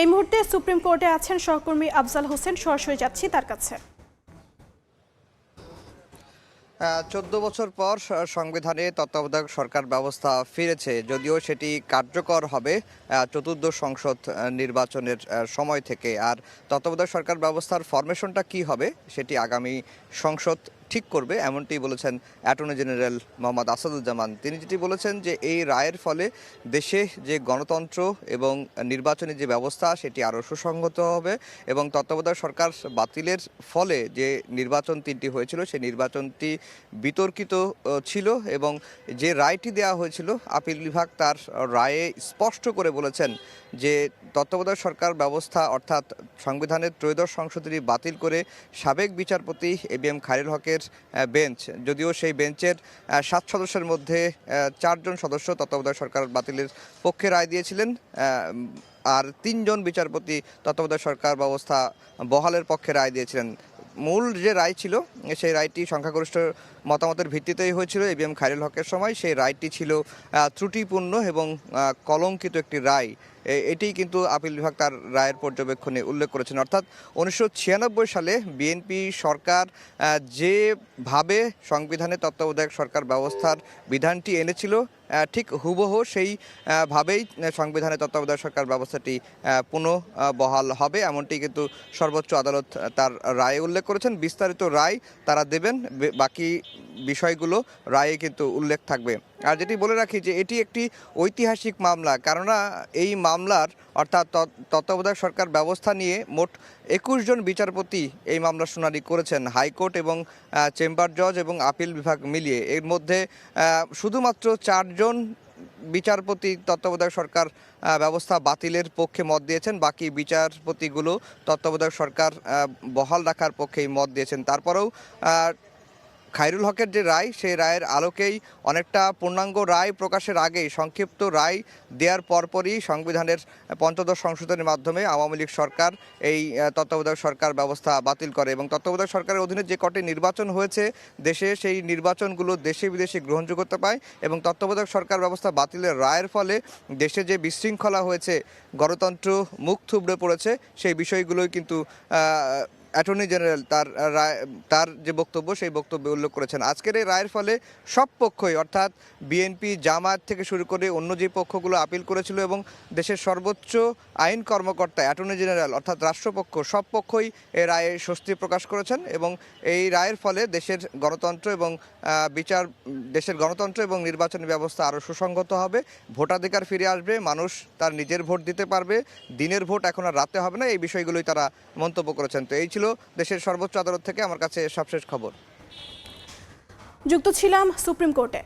এই মুহূর্তে সুপ্রিম কোর্টে আছেন সহকর্মী আফজাল হোসেন। সরাসরি যাচ্ছি তার কাছে। চোদ্দ বছর পর সংবিধানে তত্ত্বাবধায়ক সরকার ব্যবস্থা ফিরেছে, যদিও সেটি কার্যকর হবে চতুর্দশ সংসদ নির্বাচনের সময় থেকে। আর তত্ত্বাবধায়ক সরকার ব্যবস্থার ফরমেশনটা কি হবে, সেটি আগামী সংসদ ঠিক করবে, এমনটি বলেছেন অ্যাটর্নি জেনারেল মোহাম্মদ আসাদুজ্জামান। তিনি যেটি বলেছেন যে, এই রায়ের ফলে দেশে যে গণতন্ত্র এবং নির্বাচনী যে ব্যবস্থা, সেটি আরও সুসংহত হবে এবং তত্ত্বাবধায়ক সরকার বাতিলের ফলে যে নির্বাচন তিনটি হয়েছিল, সেই নির্বাচনটি বিতর্কিত ছিল এবং যে রায়টি দেওয়া হয়েছিল, আপিল বিভাগ তার রায়ে স্পষ্ট করে বলেছেন যে, তত্ত্বাবধায়ক সরকার ব্যবস্থা অর্থাৎ সংবিধানের ত্রয়োদশ সংশোধনী বাতিল করে সাবেক বিচারপতি এ বি এম খায়রুল হকের আহ, বেঞ্চ। যদিও সেই বেঞ্চের সাত সদস্যের মধ্যে চারজন সদস্য তত্ত্বাবধায়ক সরকার বাতিলের পক্ষে রায় দিয়েছিলেন আর তিনজন বিচারপতি তত্ত্বাবধায়ক সরকার ব্যবস্থা বহালের পক্ষে রায় দিয়েছিলেন। মূল যে রায় ছিল সেই রায়টি সংখ্যাগরিষ্ঠ মতামতের ভিত্তিতেই হয়েছিল। এ বি এম খায়রুল হকের সময় সেই রায়টি ছিল ত্রুটিপূর্ণ এবং কলঙ্কিত একটি রায়। এ- এটিই কিন্তু আপিল বিভাগ তার রায়ের পর্যবেক্ষণে উল্লেখ করেছেন। অর্থাৎ উনিশশো ছিয়ানব্বই সালে বিএনপি সরকার যেভাবে সংবিধানে তত্ত্বাবধায়ক সরকার ব্যবস্থার বিধানটি এনেছিল ঠিক হুবহু সেই ভাবেই সংবিধানে তত্ত্বাবধায়ক সরকার ব্যবস্থাটি পুনঃ বহাল হবে, এমনটি কিন্তু সর্বোচ্চ আদালত তার রায়ে উল্লেখ করেছেন। বিস্তারিত রায় তারা দেবেন বাকি বিষয়গুলো রায়ে কিন্তু উল্লেখ থাকবে। আর যেটি বলে রাখি যে এটি একটি ঐতিহাসিক মামলা, কেননা এই মামলার অর্থাৎ তত- তত্ত্বাবধায়ক সরকার ব্যবস্থা নিয়ে মোট একুশ জন বিচারপতি এই মামলার শুনানি করেছেন। হাইকোর্ট এবং চেম্বার জজ এবং আপিল বিভাগ মিলিয়ে। এর মধ্যে শুধুমাত্র চারজন বিচারপতি তত্ত্বাবধায়ক সরকার ব্যবস্থা বাতিলের পক্ষে মত দিয়েছেন। বাকি বিচারপতিগুলো তত্ত্বাবধায়ক সরকার বহাল রাখার পক্ষেই মত দিয়েছেন। তারপরেও আহ, খায়রুল হকের যে রায় সেই রায়ের আলোকেই অনেকটা পূর্ণাঙ্গ রায় প্রকাশের আগেই সংক্ষিপ্ত রায় দেওয়ার পরপরই সংবিধানের পঞ্চদশ সংশোধনের মাধ্যমে আওয়ামী লীগ সরকার এই তত্ত্বাবধায়ক সরকার ব্যবস্থা বাতিল করে এবং তত্ত্বাবধায়ক সরকারের অধীনে যে কটি নির্বাচন হয়েছে দেশে সেই নির্বাচনগুলো দেশে বিদেশে গ্রহণযোগ্যতা পায় এবং তত্ত্বাবধায়ক সরকার ব্যবস্থা বাতিলের রায়ের ফলে দেশে যে বিশৃঙ্খলা হয়েছে গণতন্ত্র মুখ থুবড়ে পড়েছে সেই বিষয়গুলোই কিন্তু অ্যাটর্নি জেনারেল তার রায়, তার যে বক্তব্য, সেই বক্তব্যে উল্লেখ করেছেন। আজকের এই রায়ের ফলে সব পক্ষই, অর্থাৎ বিএনপি, জামায়াত থেকে শুরু করে অন্য যে পক্ষগুলো আপিল করেছিল এবং দেশের সর্বোচ্চ আইন কর্মকর্তা, অ্যাটর্নি জেনারেল, অর্থাৎ রাষ্ট্রপক্ষ, সব পক্ষই এই রায়ে স্বস্তি প্রকাশ করেছেন এবং এই রায়ের ফলে দেশের গণতন্ত্র এবং বিচার, দেশের গণতন্ত্র এবং নির্বাচনী ব্যবস্থা আরও সুসংগত হবে। ভোটাধিকার ফিরে আসবে, মানুষ তার নিজের ভোট দিতে পারবে, দিনের ভোট এখন আর রাতে হবে না, এই বিষয়গুলোই তারা মন্তব্য করেছেন। তো এই ছিল দেশের সর্বোচ্চ আদালত থেকে আমার কাছে সবশেষ খবর। যুক্ত ছিলাম সুপ্রিম কোর্টে।